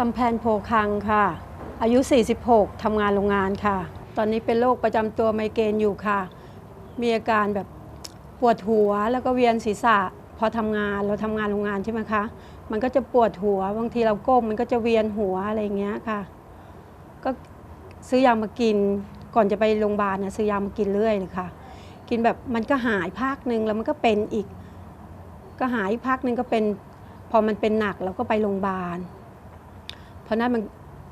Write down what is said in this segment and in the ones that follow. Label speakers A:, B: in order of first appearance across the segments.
A: ลำแพนโพคังค่ะ อายุ 46ทำงานโรงงานค่ะ ตอนนี้เป็นโรคประจำตัวไมเกรนอยู่ค่ะ มีอาการแบบปวดหัวแล้วก็เวียนศีรษะ พอทำงานเราทำงานโรงงานใช่ไหมคะ มันก็จะปวดหัวบางทีเราก้มมันก็จะเวียนหัวอะไรอย่างเงี้ยค่ะ ก็ซื้อยามากินก่อนจะไปโรงพยาบาลนะซื้อยามากินเรื่อยเลยค่ะ กินแบบมันก็หายพักหนึ่งแล้วมันก็เป็นอีก ก็หายพักหนึ่งก็เป็น พอมันเป็นหนักเราก็ไปโรงพยาบาล เพราะนั้นมัน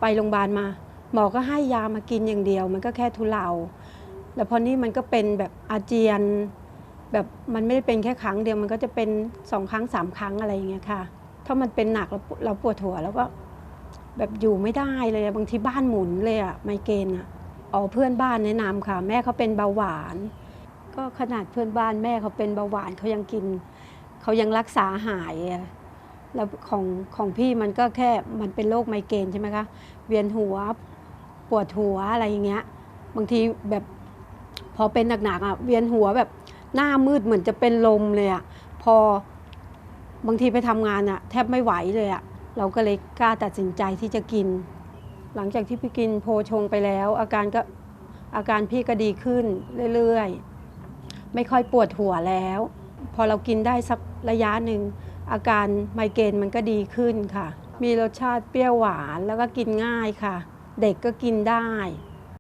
A: ไปโรงพยาบาลมา หมอก็ให้ยามากินอย่างเดียว มันก็แค่ทุเลาแล้วพอนี้มันก็เป็นแบบอาเจียน แบบมันไม่ได้เป็นแค่ครั้งเดียวมันก็จะเป็นสองครั้งสามครั้งอะไรอย่างเงี้ยค่ะ ถ้ามันเป็นหนักแล้วเราปวดหัวแล้วก็แบบอยู่ไม่ได้เลยบางทีบ้านหมุนเลยอะไมเกรนอะอ๋อเพื่อนบ้านแนะนำค่ะ แม่เขาเป็นเบาหวาน ก็ขนาดเพื่อนบ้านแม่เขาเป็นเบาหวานเขายังกิน เขายังรักษาหายอะ แล้วของของพี่มันก็แค่มันเป็นโรคไมเกรนใช่ไหมคะ เวียนหัวปวดหัวอะไรอย่างเงี้ย บางทีแบบพอเป็นหนักๆอะเวียนหัวแบบหน้ามืดเหมือนจะเป็นลมเลยอะพอบางทีไปทำงานอะแทบไม่ไหวเลยอะเราก็เลยกล้าตัดสินใจที่จะกิน หลังจากที่พี่กินโพชงไปแล้ว อาการก็อาการพี่ก็ดีขึ้นเรื่อยๆ ไม่ค่อยปวดหัวแล้ว พอเรากินได้สักระยะหนึ่ง อาการไมเกรนมันก็ดีขึ้นค่ะ มีรสชาติเปรี้ยวหวานแล้วก็กินง่ายค่ะ เด็กก็กินได้